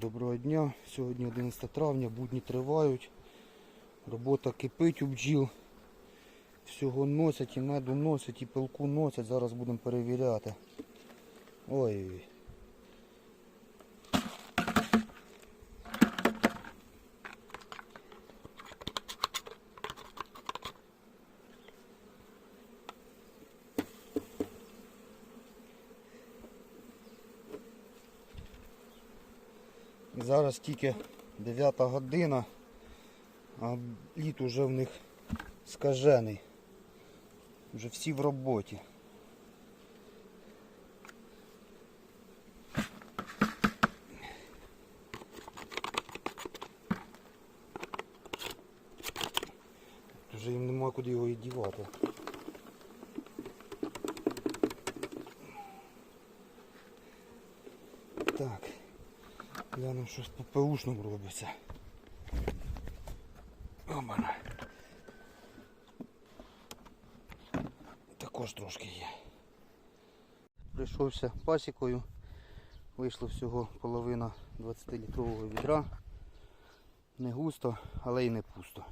Доброго дня. Сьогодні 11 травня, будні тривають. Робота кипить у бджіл. Всього носять і меду носять, і пилку носять. Зараз будемо перевіряти. Ой. Зараз тільки 9 година, а літ уже в них скажений. Вже всі в роботі. Вже їм нема куди його і дівати. Так. Глянемо, що з ППУшним робиться. Обана. Також трошки є. Прийшовся пасікою. Вийшло всього половина 20-літрового відра. Не густо, але й не пусто.